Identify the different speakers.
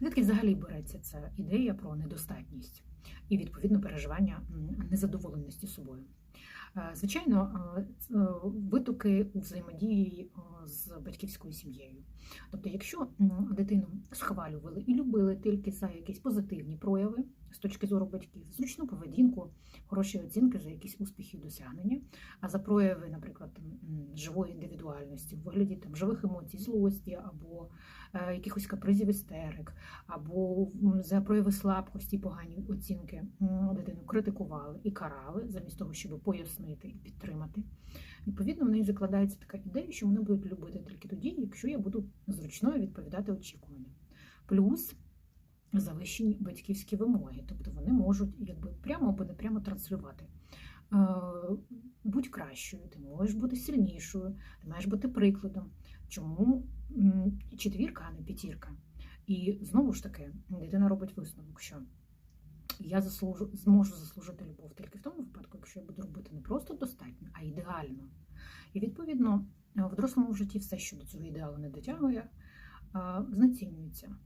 Speaker 1: Звідки взагалі береться ця ідея про недостатність і відповідно переживання незадоволеності собою? Е, Звичайно, е, е, витоки у взаємодії з батьківською сім'єю. Тобто, якщо дитину схвалювали і любили тільки за якісь позитивні прояви з точки зору батьків, зручну поведінку, хороші оцінки за якісь успіхи і досягнення, а за прояви, наприклад, живої індивідуальності в вигляді там живих емоцій, злості або якихось капризів істерик, або за прояви слабкості, погані оцінки дитину критикували і карали, замість того, щоб пояснити і підтримати. Відповідно, в неї закладається така ідея, що мене будуть любити тільки тоді, якщо я буду зручною відповідати очікуванням. Плюс завищені батьківські вимоги, тобто вони можуть якби прямо або не прямо транслювати. Е, Будь кращою, ти можеш бути сильнішою, ти маєш бути прикладом. Чому четвірка, а не п'ятірка? І знову ж таки, дитина робить висновок, що я заслужу, зможу заслужити любов тільки в тому випадку, якщо я буду робити не просто достатньо, а ідеально. І відповідно в дорослому житті все, що до цього ідеалу не дотягує, знецінюється.